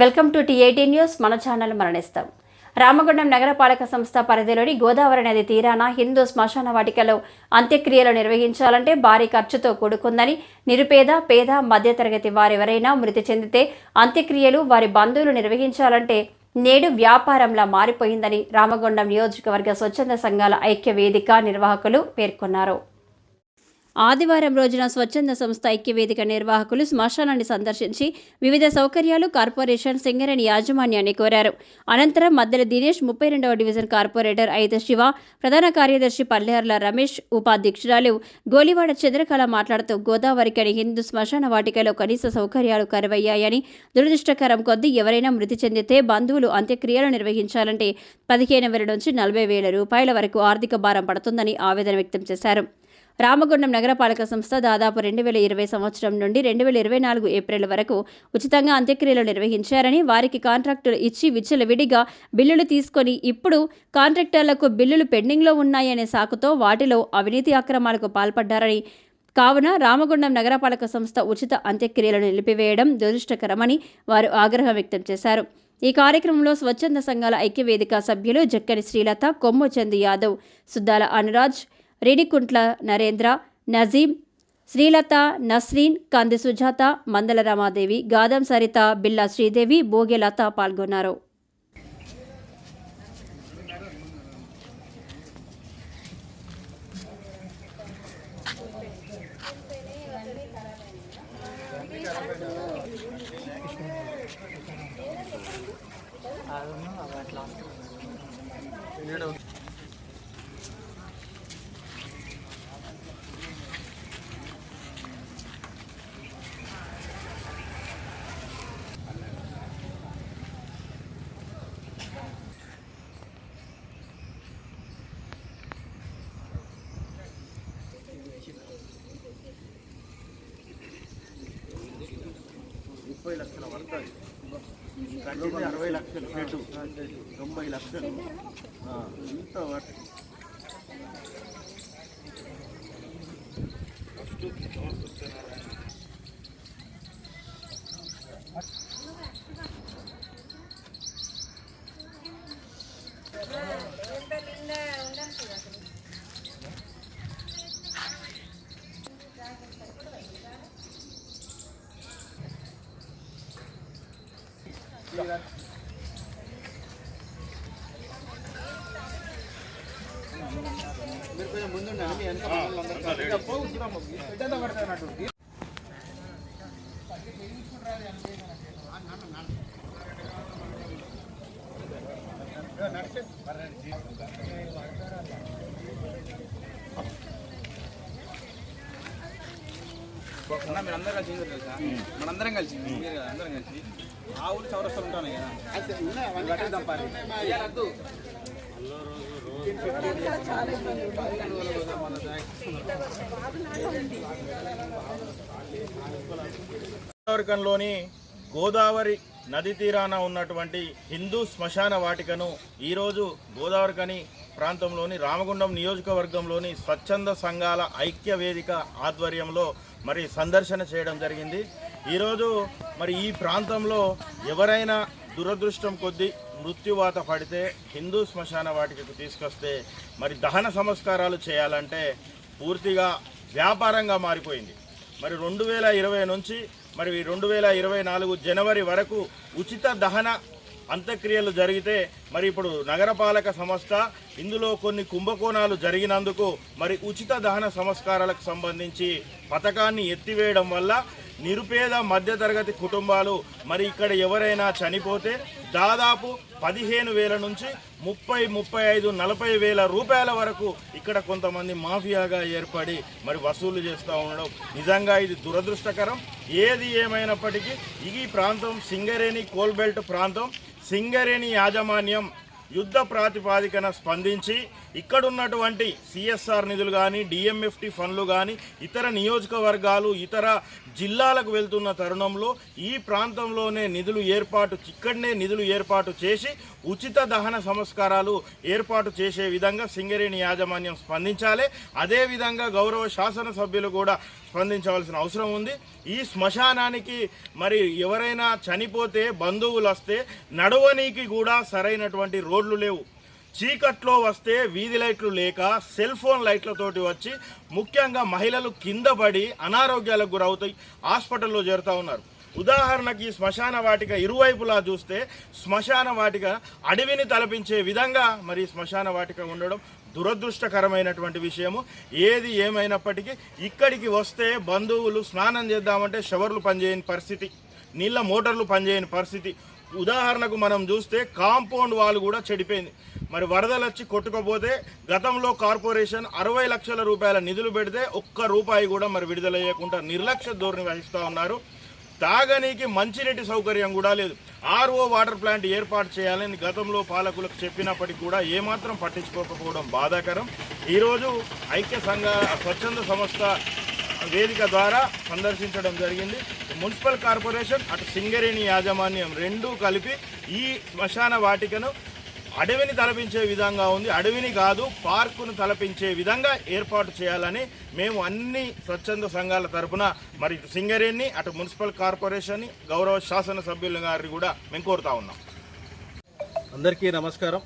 Welcome to TAT news. మన channel మరణిస్తాం. రామగుండం నగరపాలక సంస్థ పరిధిలోని గోదావరి నది తీరాన హిందూ శ్మశాన వాటికలో అంత్యక్రియలు నిర్వహించాలంటే భారీ ఖర్చుతో కూడుకుందని నిరుపేద పేద మధ్యతరగతి వారెవరైనా మృతి చెందితే అంత్యక్రియలు వారి బంధువులు నిర్వహించాలంటే నేడు వ్యాపారంలా మారిపోయిందని రామగుండం నియోజకవర్గ స్వచ్ఛంద సంఘాల ఐక్య వేదిక నిర్వాహకులు పేర్కొన్నారు. ఆదివారం రోజున స్వచ్ఛంద సంస్థ ఐక్యవేదిక నిర్వాహకులు శ్మశానాన్ని సందర్శించి వివిధ సౌకర్యాలు కార్పొరేషన్ సింగరేణి యాజమాన్యాన్ని కోరారు. అనంతరం మద్దెల దినేష్ ముప్పై రెండవ డివిజన్ కార్పొరేటర్ అయిత శివ ప్రధాన కార్యదర్శి పల్లెర్ల రమేష్ ఉపాధ్యక్షురాలు గోలివాడ చంద్రకళ మాట్లాడుతూ గోదావరికని హిందూ శ్మశాన వాటికలో కనీస సౌకర్యాలు కరువయ్యాయని దురదృష్టకరం కొద్దీ ఎవరైనా మృతి చెందితే బంధువులు అంత్యక్రియలు నిర్వహించాలంటే పదిహేను వేల నుంచి నలభై వేల రూపాయల వరకు ఆర్థిక భారం పడుతుందని ఆవేదన వ్యక్తం చేశారు. రామగుండం నగరపాలక సంస్థ దాదాపు రెండు వేల ఇరవై సంవత్సరం నుండి రెండు వేల ఇరవై నాలుగు ఏప్రిల్ వరకు ఉచితంగా అంత్యక్రియలు నిర్వహించారని వారికి కాంట్రాక్టులు ఇచ్చి విచ్చలవిడిగా బిల్లులు తీసుకొని ఇప్పుడు కాంట్రాక్టర్లకు బిల్లులు పెండింగ్లో ఉన్నాయనే సాకుతో వాటిలో అవినీతి అక్రమాలకు పాల్పడ్డారని కావున రామగుండం నగరపాలక సంస్థ ఉచిత అంత్యక్రియలను నిలిపివేయడం దురదృష్టకరమని వారు ఆగ్రహం వ్యక్తం చేశారు. ఈ కార్యక్రమంలో స్వచ్ఛంద సంఘాల ఐక్యవేదిక సభ్యులు జక్కని శ్రీలత కొమ్మచంద్ యాదవ్ సుద్దాల అనురాజ్ రేణికుంట్ల నరేంద్ర నజీం శ్రీలత నస్రీన్ కంది సుజాత మందల రమాదేవి గాదం సరిత బిల్లా శ్రీదేవి బోగె లత పాల్గొన్నారు. అరవై లక్షల పడుతుంది అరవై లక్షలు పెట్టు తొంభై లక్షలు. ఆ, ఇంత అన్న మీరు అందరూ కలిసి తెలుసా? మనందరం కలిసి మీరు కదా, అందరం కలిసి ఆ ఊరు చౌరస్తాలు ఉంటాను కదా. గోదావరికంలోని గోదావరి నది తీరాన ఉన్నటువంటి హిందూ శ్మశాన వాటికను ఈరోజు గోదావరికని ప్రాంతంలోని రామగుండం నియోజకవర్గంలోని స్వచ్ఛంద సంఘాల ఐక్య వేదిక ఆధ్వర్యంలో మరి సందర్శన చేయడం జరిగింది. ఈరోజు మరి ఈ ప్రాంతంలో ఎవరైనా దురదృష్టం కొద్దీ మృత్యువాత పడితే హిందూ శ్మశాన వాటికకు తీసుకొస్తే మరి దహన సంస్కారాలు చేయాలంటే పూర్తిగా వ్యాపారంగా మారిపోయింది. మరి రెండు వేల ఇరవై నుంచి మరి రెండు వేల ఇరవై నాలుగు జనవరి వరకు ఉచిత దహన అంత్యక్రియలు జరిగితే మరి ఇప్పుడు నగరపాలక సంస్థ ఇందులో కొన్ని కుంభకోణాలు జరిగినందుకు మరి ఉచిత దహన సంస్కారాలకు సంబంధించి పథకాన్ని ఎత్తివేయడం వల్ల నిరుపేద మధ్యతరగతి కుటుంబాలు మరి ఇక్కడ ఎవరైనా చనిపోతే దాదాపు పదిహేను వేల నుంచి ముప్పై ముప్పై ఐదు నలభై వేల రూపాయల వరకు ఇక్కడ కొంతమంది మాఫియాగా ఏర్పడి మరి వసూలు చేస్తూ ఉండడం నిజంగా ఇది దురదృష్టకరం. ఏది ఏమైనప్పటికీ ఈ ప్రాంతం సింగరేణి కోల్బెల్ట్ ప్రాంతం. సింగరేణి యాజమాన్యం యుద్ధ ప్రాతిపాదికన స్పందించి ఇక్కడ ఉన్నటువంటి సిఎస్ఆర్ నిధులు కానీ డిఎంఎఫ్టి ఫండ్లు కానీ ఇతర నియోజకవర్గాలు ఇతర జిల్లాలకు వెళ్తున్న తరుణంలో ఈ ప్రాంతంలోనే నిధులు ఏర్పాటు ఇక్కడనే నిధులు ఏర్పాటు చేసి ఉచిత దహన సంస్కారాలు ఏర్పాటు చేసే విధంగా సింగరేణి యాజమాన్యం స్పందించాలి. అదేవిధంగా గౌరవ శాసనసభ్యులు కూడా స్పందించవలసిన అవసరం ఉంది. ఈ శ్మశానానికి మరి ఎవరైనా చనిపోతే బంధువులు వస్తే నడవనీకి కూడా సరైనటువంటి రోడ్లు లేవు. చీకట్లో వస్తే వీధి లైట్లు లేక సెల్ ఫోన్ లైట్లతోటి వచ్చి ముఖ్యంగా మహిళలు కింద పడి అనారోగ్యాలకు గురవుతాయి హాస్పిటల్లో చేరుతూ ఉన్నారు. ఉదాహరణకి శ్మశాన వాటిక ఇరువైపులా చూస్తే శ్మశాన వాటిక అడవిని తలపించే విధంగా మరి శ్మశాన వాటిక ఉండడం దురదృష్టకరమైనటువంటి విషయము. ఏది ఏమైనప్పటికీ ఇక్కడికి వస్తే బంధువులు స్నానం చేద్దామంటే షవర్లు పనిచేయని పరిస్థితి నీళ్ళ మోటార్లు పనిచేయని పరిస్థితి ఉదాహరణకు మనం చూస్తే కాంపౌండ్ వాల్ కూడా చెడిపోయింది. మరి వరదలు వచ్చి కొట్టుకపోతే గతంలో కార్పొరేషన్ అరవై లక్షల రూపాయల నిధులు పెడితే ఒక్క రూపాయి కూడా మరి విడుదల చేయకుండా నిర్లక్ష్య ధోరణి వహిస్తూ ఉన్నారు. తాగనీకి మంచినీటి సౌకర్యం కూడా లేదు. ఆర్ఓ వాటర్ ప్లాంట్ ఏర్పాటు చేయాలని గతంలో పాలకులకు చెప్పినప్పటికీ కూడా ఏమాత్రం పట్టించుకోకపోవడం బాధాకరం. ఈరోజు ఐక్య సంఘ స్వచ్ఛంద సంస్థ వేదిక ద్వారా సందర్శించడం జరిగింది. మున్సిపల్ కార్పొరేషన్ అటు సింగరేణి యాజమాన్యం రెండూ కలిపి ఈ శ్మశాన వాటికను అడవిని తలపించే విధంగా ఉంది. అడవిని కాదు పార్కును తలపించే విధంగా ఏర్పాటు చేయాలని మేము అన్ని స్వచ్ఛంద సంఘాల తరఫున మరి ఇటు సింగరేణి అటు మున్సిపల్ కార్పొరేషన్ని గౌరవ శాసన సభ్యులు గారిని కూడా మేము కోరుతా ఉన్నాం. అందరికీ నమస్కారం.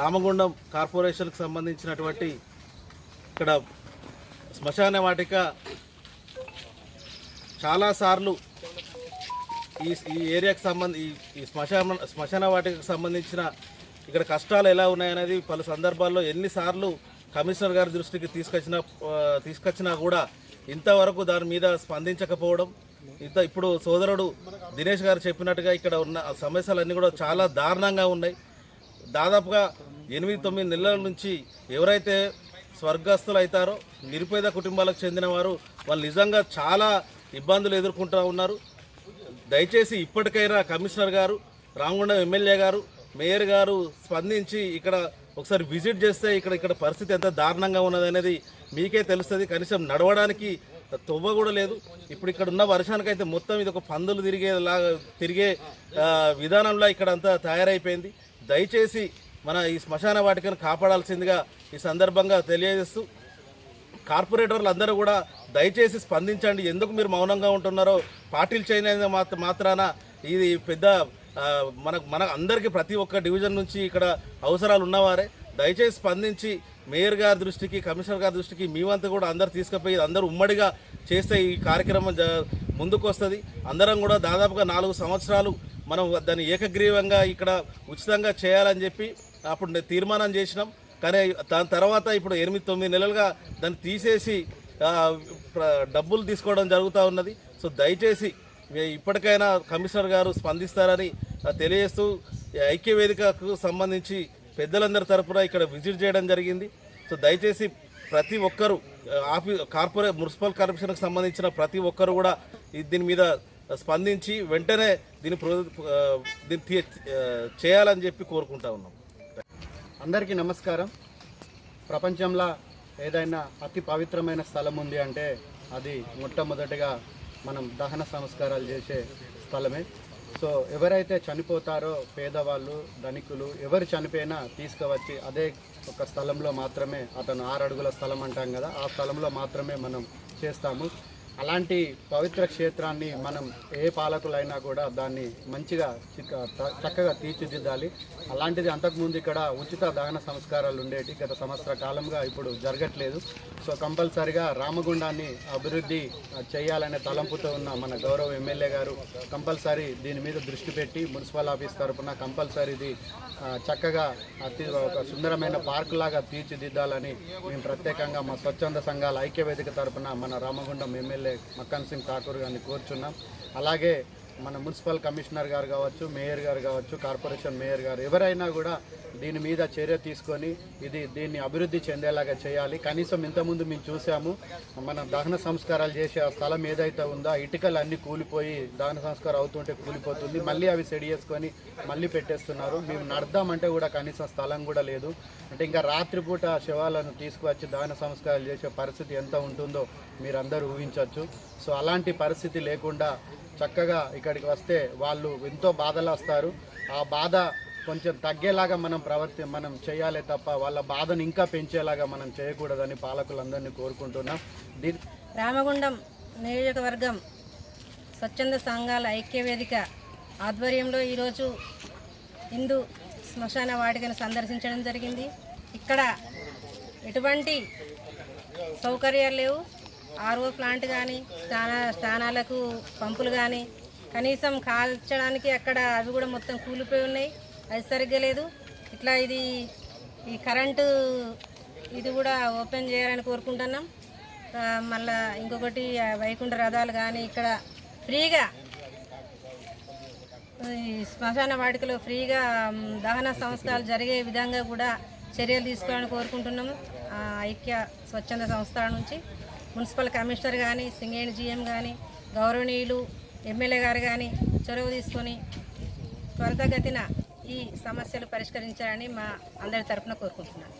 రామగుండం కార్పొరేషన్కు సంబంధించినటువంటి ఇక్కడ శ్మశాన వాటిక చాలాసార్లు ఈ ఈ ఏరియాకి సంబంధి ఈ శ్మశాన శ్మశాన వాటికకు సంబంధించిన ఇక్కడ కష్టాలు ఎలా ఉన్నాయనేది పలు సందర్భాల్లో ఎన్నిసార్లు కమిషనర్ గారి దృష్టికి తీసుకొచ్చిన తీసుకొచ్చినా కూడా ఇంతవరకు దాని మీద స్పందించకపోవడం. ఇంత ఇప్పుడు సోదరుడు దినేష్ గారు చెప్పినట్టుగా ఇక్కడ ఉన్న సమస్యలన్నీ కూడా చాలా దారుణంగా ఉన్నాయి. దాదాపుగా ఎనిమిది తొమ్మిది నెలల నుంచి ఎవరైతే స్వర్గస్థులు అవుతారో. నిరుపేద కుటుంబాలకు చెందిన వారు వాళ్ళు నిజంగా చాలా ఇబ్బందులు ఎదుర్కొంటూ ఉన్నారు. దయచేసి ఇప్పటికైనా కమిషనర్ గారు రామగుండం ఎమ్మెల్యే గారు మేయర్ గారు స్పందించి ఇక్కడ ఒకసారి విజిట్ చేస్తే ఇక్కడ ఇక్కడ పరిస్థితి ఎంత దారుణంగా ఉన్నదనేది మీకే తెలుస్తుంది. కనీసం నడవడానికి తొవ్వ కూడా లేదు. ఇప్పుడు ఇక్కడ ఉన్న వర్షానికైతే మొత్తం ఇది ఒక పందులు తిరిగేలాగా తిరిగే విధానంలో ఇక్కడ అంతా తయారైపోయింది. దయచేసి మన ఈ శ్మశాన వాటికను కాపాడాల్సిందిగా ఈ సందర్భంగా తెలియజేస్తూ కార్పొరేటర్లు అందరూ కూడా దయచేసి స్పందించండి. ఎందుకు మీరు మౌనంగా ఉంటున్నారో? పార్టీలు చేయని మాత్ర మాత్రాన ఇది పెద్ద మనకు మన మన అందరికీ ప్రతి ఒక్క డివిజన్ నుంచి ఇక్కడ అవసరాలు ఉన్నవారే. దయచేసి స్పందించి మేయర్ గారి దృష్టికి కమిషనర్ గారి దృష్టికి మీ వంతు కూడా అందరు తీసుకుపోయి అందరూ ఉమ్మడిగా చేస్తే ఈ కార్యక్రమం జ ముందుకు వస్తుంది అందరం కూడా దాదాపుగా నాలుగు సంవత్సరాలు మనం దాన్ని ఏకగ్రీవంగా ఇక్కడ ఉచితంగా చేయాలని చెప్పి అప్పుడు తీర్మానం చేసినాం. కానీ దాని తర్వాత ఇప్పుడు ఎనిమిది తొమ్మిది నెలలుగా దాన్ని తీసేసి డబ్బులు తీసుకోవడం జరుగుతూ ఉన్నది. సో దయచేసి ఇప్పటికైనా కమిషనర్ గారు స్పందిస్తారని తెలియజేస్తూ ఐక్యవేదికకు సంబంధించి పెద్దలందరి తరఫున ఇక్కడ విజిట్ చేయడం జరిగింది. సో దయచేసి ప్రతి ఒక్కరూ ఆఫీ కార్పొరే మున్సిపల్ కార్పొరేషన్కి సంబంధించిన ప్రతి ఒక్కరు కూడా దీని మీద స్పందించి వెంటనే దీన్ని దీన్ని తీ- చేయాలని చెప్పి కోరుకుంటా ఉన్నాం. అందరికీ నమస్కారం. ప్రపంచంలో ఏదైనా అతి పవిత్రమైన స్థలం ఉంది అంటే అది మొట్టమొదటిగా మనం దహన సంస్కారాలు చేసే స్థలమే. సో ఎవరైతే చనిపోతారో పేదవాళ్ళు ధనికులు ఎవరు చనిపోయినా తీసుకువచ్చి అదే ఒక స్థలంలో మాత్రమే అతను ఆరు అడుగుల స్థలం అంటాం కదా ఆ స్థలంలో మాత్రమే మనం చేస్తాము. అలాంటి పవిత్ర క్షేత్రాన్ని మనం ఏ పాలకులైనా కూడా దాన్ని మంచిగా చిక్క- చక్కగా తీర్చిదిద్దాలి. అలాంటిది అంతకుముందు ఇక్కడ ఉచిత దహన సంస్కారాలు ఉండేటి గత సంవత్సర కాలంగా ఇప్పుడు జరగట్లేదు. సో కంపల్సరిగా రామగుండాన్ని అభివృద్ధి చేయాలనే తలంపుతో ఉన్న మన గౌరవ ఎమ్మెల్యే గారు కంపల్సరీ దీని మీద దృష్టి పెట్టి మున్సిపల్ ఆఫీస్ తరఫున కంపల్సరీ ఇది చక్కగా అతి ఒక సుందరమైన పార్క్ లాగా తీర్చిదిద్దాలని మేము ప్రత్యేకంగా మా స్వచ్ఛంద సంఘాల ఐక్యవేదిక తరఫున మన రామగుండం ఎమ్మెల్యే మక్కన్ సింగ్ ఠాకూర్ గారిని కోరుచున్నాం. అలాగే మన మున్సిపల్ కమిషనర్ గారు కావచ్చు మేయర్ గారు కావచ్చు కార్పొరేషన్ మేయర్ గారు ఎవరైనా కూడా దీని మీద చర్య తీసుకొని ఇది దీన్ని అభివృద్ధి చెందేలాగా చేయాలి. కనీసం ఇంతకుముందు మేము చూసాము మన దహన సంస్కారాలు చేసే ఆ స్థలం ఏదైతే ఉందో ఇటుకలు అన్నీ కూలిపోయి దహన సంస్కారం అవుతుంటే కూలిపోతుంది. మళ్ళీ అవి సెడి చేసుకొని మళ్ళీ పెట్టేస్తున్నారు. మేము నడదామంటే కూడా కనీసం స్థలం కూడా లేదు. అంటే ఇంకా రాత్రిపూట శవాలను తీసుకువచ్చి దహన సంస్కారాలు చేసే పరిస్థితి ఎంత ఉంటుందో మీరందరూ ఊహించవచ్చు. సో అలాంటి పరిస్థితి లేకుండా చక్కగా ఇక్కడికి వస్తే వాళ్ళు ఎంతో బాధలు వస్తారు. ఆ బాధ కొంచెం తగ్గేలాగా మనం ప్రవర్తి మనం చేయాలి తప్ప వాళ్ళ బాధను ఇంకా పెంచేలాగా మనం చేయకూడదని పాలకులందరినీ కోరుకుంటున్నాం. రామగుండం నియోజకవర్గం స్వచ్ఛంద సంఘాల ఐక్య వేదిక ఆధ్వర్యంలో ఈరోజు హిందూ శ్మశాన వాటికను సందర్శించడం జరిగింది. ఇక్కడ ఎటువంటి సౌకర్యాలు లేవు. ఆర్ఓ ప్లాంట్ కానీ స్నాన స్నానాలకు పంపులు కానీ కనీసం కాల్చడానికి అక్కడ అవి కూడా మొత్తం కూలిపోయి ఉన్నాయి. అది సరిగ్గా లేదు. ఇట్లా ఇది ఈ కరెంటు ఇది కూడా ఓపెన్ చేయాలని కోరుకుంటున్నాం. మళ్ళా ఇంకొకటి వైకుంఠ రథాలు కానీ ఇక్కడ ఫ్రీగా ఈ శ్మశాన వాటికలో ఫ్రీగా దహన సంస్కారాలు జరిగే విధంగా కూడా చర్యలు తీసుకోవాలని కోరుకుంటున్నాము. ఐక్య స్వచ్ఛంద సంస్థల నుంచి. మున్సిపల్ కమిషనర్ కానీ సింగేణి జీఎం కానీ గౌరవనీయులు ఎమ్మెల్యే గారు కానీ చొరవ తీసుకొని త్వరితగతిన ఈ సమస్యలు పరిష్కరించాలని మా అందరి తరఫున కోరుకుంటున్నాను.